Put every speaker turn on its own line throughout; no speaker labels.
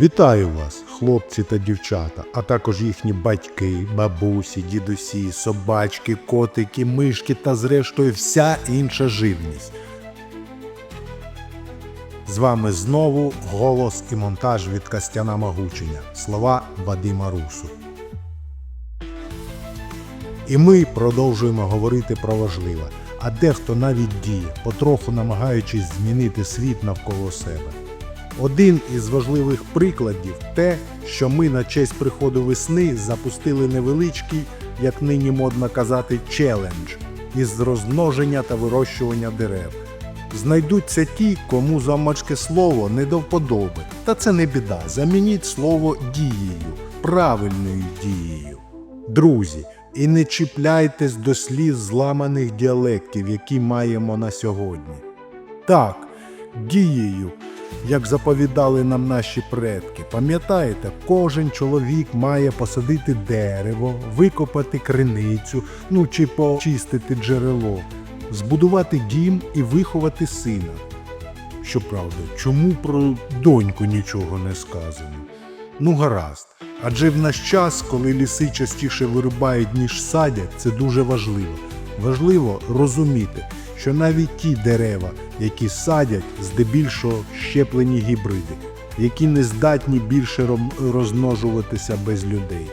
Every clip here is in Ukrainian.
Вітаю вас, хлопці та дівчата, а також їхні батьки, бабусі, дідусі, собачки, котики, мишки та зрештою вся інша живність. З вами знову голос і монтаж від Костяна Магученя. Слова Вадима Русу. І ми продовжуємо говорити про важливе, а дехто навіть діє, потроху намагаючись змінити світ навколо себе. Один із важливих прикладів те, що ми на честь приходу весни запустили невеличкий, як нині модно казати, челендж із розмноження та вирощування дерев. Знайдуться ті, кому замачке слово не до вподоби. Та це не біда. Замініть слово дією, правильною дією. Друзі, і не чіпляйтесь до слів зламаних діалектів, які маємо на сьогодні. Так, дією, як заповідали нам наші предки. Пам'ятаєте, кожен чоловік має посадити дерево, викопати криницю, ну чи почистити джерело, збудувати дім і виховати сина. Щоправда, чому про доньку нічого не сказано? Ну гаразд. Адже в наш час, коли ліси частіше вирубають, ніж садять, це дуже важливо. Важливо розуміти, що навіть ті дерева, які садять, здебільшого щеплені гібриди, які не здатні більше розмножуватися без людей.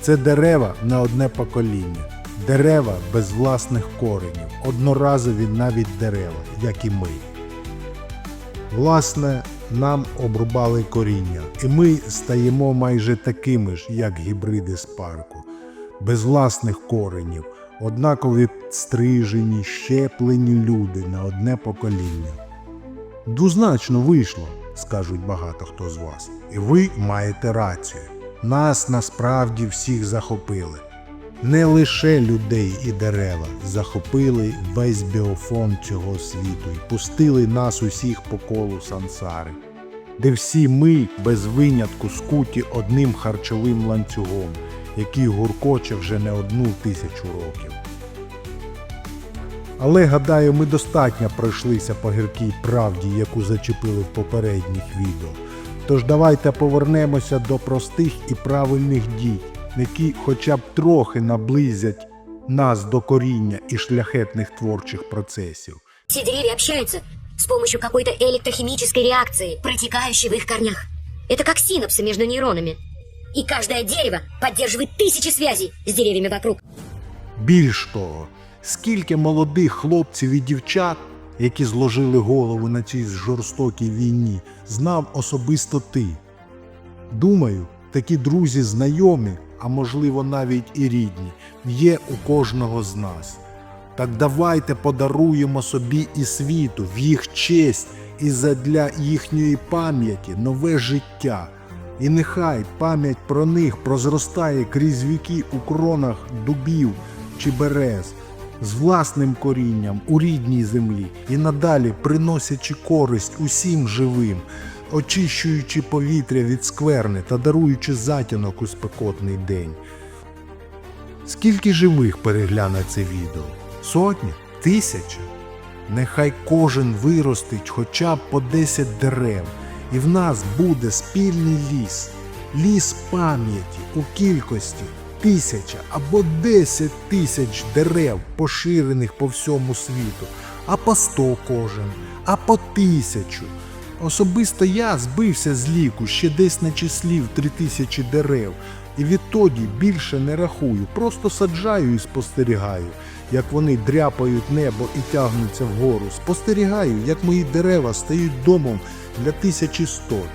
Це дерева на одне покоління, дерева без власних коренів, одноразові навіть дерева, як і ми. Власне, нам обрубали коріння, і ми стаємо майже такими ж, як гібриди з парку, без власних коренів, однакові стрижені, щеплені люди на одне покоління. Двозначно вийшло, скажуть багато хто з вас, і ви маєте рацію. Нас насправді всіх захопили. Не лише людей і дерева захопили весь біофон цього світу і пустили нас усіх по колу сансари, де всі ми без винятку скуті одним харчовим ланцюгом, який гуркоче вже не одну тисячу років. Але гадаю, ми достатньо пройшлися по гіркій правді, яку зачепили в попередніх відео. Тож давайте повернемося до простих і правильних дій, які хоча б трохи наблизять нас до коріння і шляхетних творчих процесів.
Все деревья общаются с помощью какой-то электрохимической реакции, протекающей в их корнях. Это как синапсы между нейронами. И каждое дерево поддерживает тысячи связей с деревьями вокруг.
Більш того, скільки молодих хлопців і дівчат, які зложили голову на цій жорстокій війні, знав особисто ти. Думаю, такі друзі знайомі, а можливо навіть і рідні, є у кожного з нас. Так давайте подаруємо собі і світу в їх честь і задля їхньої пам'яті нове життя. І нехай пам'ять про них прозростає крізь віки у кронах дубів чи берез, з власним корінням у рідній землі і надалі приносячи користь усім живим, очищуючи повітря від скверни та даруючи затінок у спекотний день. Скільки живих перегляне це відео? Сотні? Тисячі? Нехай кожен виростить хоча б по 10 дерев, і в нас буде спільний ліс, ліс пам'яті у кількості тисяча або 10 тисяч дерев, поширених по всьому світу, а по 100 кожен, а по тисячу. Особисто я збився з ліку ще десь на числів 3000 дерев, і відтоді більше не рахую, просто саджаю і спостерігаю, як вони дряпають небо і тягнуться вгору. Спостерігаю, як мої дерева стають домом для тисячі стот.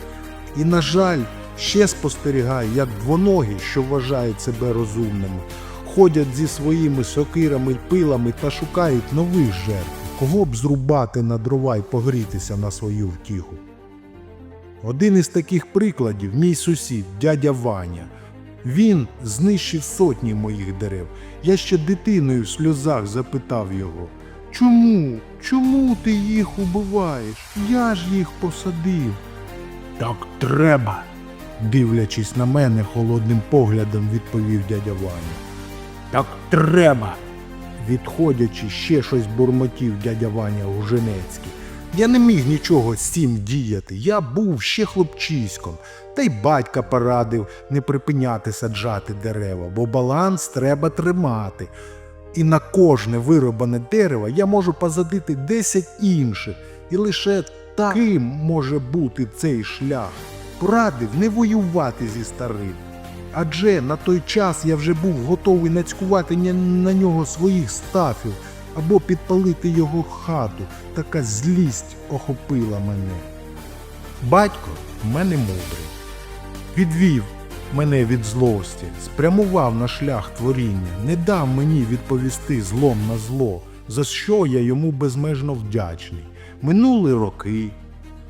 І, на жаль, ще спостерігаю, як двоногі, що вважають себе розумними, ходять зі своїми сокирами пилами та шукають нових жертв, кого б зрубати на дрова й погрітися на свою втіху. Один із таких прикладів мій сусід, дядя Ваня. Він знищив сотні моїх дерев. Я ще дитиною в сльозах запитав його. Чому? Чому ти їх убиваєш? Я ж їх посадив. Так треба. Дивлячись на мене холодним поглядом, відповів дядя Ваня. Так треба. Відходячи, ще щось бурмотів дядя Ваня Гуженецький. Я не міг нічого з цим діяти. Я був ще хлопчиськом. Та й батька порадив не припиняти саджати дерева, бо баланс треба тримати. І на кожне виробане дерево я можу посадити 10 інших, і лише таким може бути цей шлях. Порадив не воювати зі старим. Адже на той час я вже був готовий нацькувати на нього своїх стафів або підпалити його хату. Така злість охопила мене. Батько в мене мудрий. Відвів мене від злості, спрямував на шлях творіння, не дав мені відповісти злом на зло, за що я йому безмежно вдячний. Минули роки,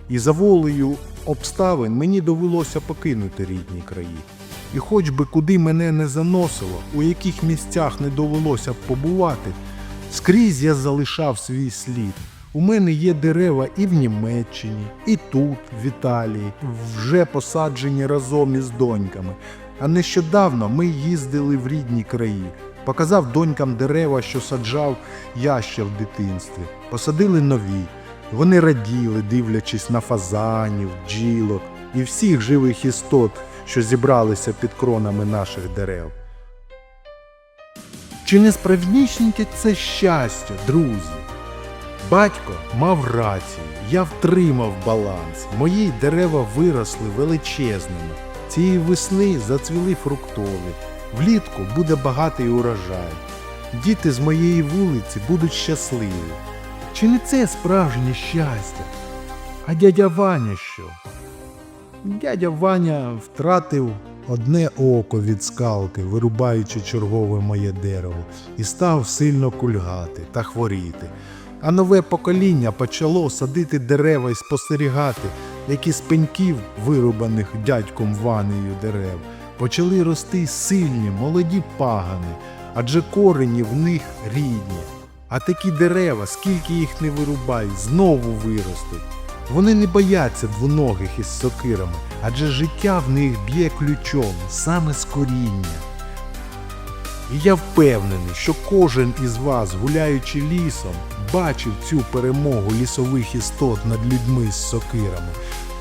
і за волею обставин мені довелося покинути рідні краї. І хоч би куди мене не заносило, у яких місцях не довелося побувати, скрізь я залишав свій слід. У мене є дерева і в Німеччині, і тут, в Італії, вже посаджені разом із доньками. А нещодавно ми їздили в рідні краї. Показав донькам дерева, що саджав я ще в дитинстві. Посадили нові. Вони раділи, дивлячись на фазанів, бджілок і всіх живих істот, що зібралися під кронами наших дерев. Чи не справнісіньке це щастя, друзі? Батько мав рацію, я втримав баланс. Мої дерева виросли величезними. Цієї весни зацвіли фруктові. Влітку буде багатий урожай. Діти з моєї вулиці будуть щасливі. Чи не це справжнє щастя? А дядя Ваня що? Дядя Ваня втратив одне око від скалки, вирубаючи чергове моє дерево, і став сильно кульгати та хворіти. А нове покоління почало садити дерева і спостерігати, які з пеньків, вирубаних дядьком Ванею дерев, почали рости сильні, молоді пагани, адже корені в них рідні. А такі дерева, скільки їх не вирубають, знову виростуть. Вони не бояться двоногих із сокирами, адже життя в них б'є ключом саме з коріння. І я впевнений, що кожен із вас, гуляючи лісом, бачив цю перемогу лісових істот над людьми з сокирами.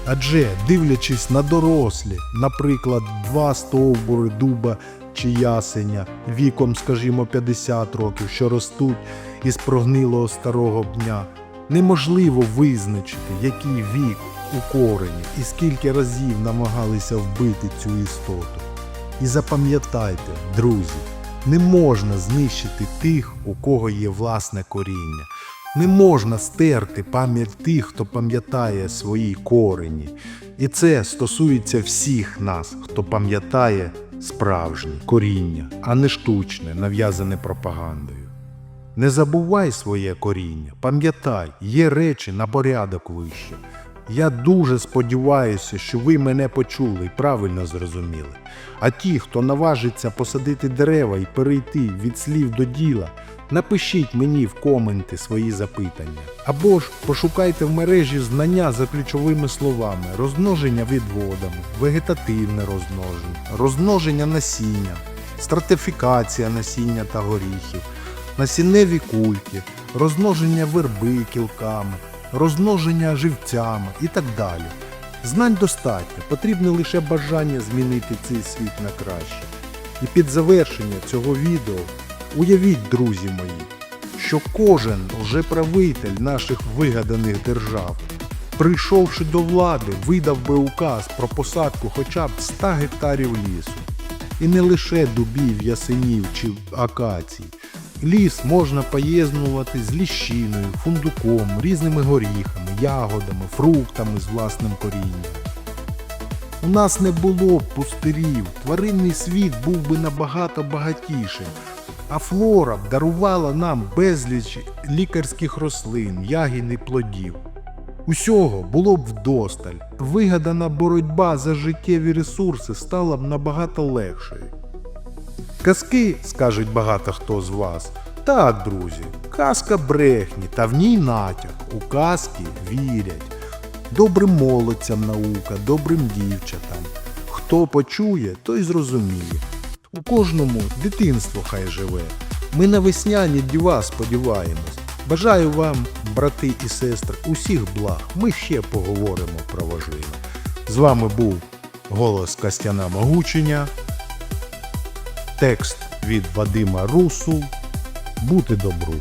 Адже, дивлячись на дорослі, наприклад, два стовбури дуба чи ясеня віком, скажімо, 50 років, що ростуть із прогнилого старого пня, неможливо визначити, який вік у корені і скільки разів намагалися вбити цю істоту. І запам'ятайте, друзі, не можна знищити тих, у кого є власне коріння. Не можна стерти пам'ять тих, хто пам'ятає свої корені. І це стосується всіх нас, хто пам'ятає справжнє коріння, а не штучне, нав'язане пропагандою. Не забувай своє коріння, пам'ятай, є речі на порядок вище. Я дуже сподіваюся, що ви мене почули і правильно зрозуміли. А ті, хто наважиться посадити дерева і перейти від слів до діла, напишіть мені в коменти свої запитання. Або ж пошукайте в мережі знання за ключовими словами: розмноження відводами, вегетативне розмноження, розмноження насіння, стратифікація насіння та горіхів, насінневі кульки, розмноження верби кілками, розмноження живцями і так далі. Знань достатньо, потрібне лише бажання змінити цей світ на краще. І під завершення цього відео уявіть, друзі мої, що кожен лжеправитель наших вигаданих держав, прийшовши до влади, видав би указ про посадку хоча б 100 гектарів лісу. І не лише дубів, ясенів чи акацій. Ліс можна поєднувати з ліщиною, фундуком, різними горіхами, ягодами, фруктами з власним корінням. У нас не було б пустирів, тваринний світ був би набагато багатішим, а флора б дарувала нам безліч лікарських рослин, ягід і плодів. Усього було б вдосталь. Вигадана боротьба за життєві ресурси стала б набагато легшою. Казки, скажуть багато хто з вас. Так, друзі, казка брехні, та в ній натяк. У казки вірять. Добрим молодцям наука, добрим дівчатам. Хто почує, той зрозуміє. У кожному дитинство хай живе. Ми на весняні діва сподіваємось. Бажаю вам, брати і сестри, усіх благ. Ми ще поговоримо про важливе. З вами був голос Костяна Могучення, текст від Вадима Русу. Бути добру!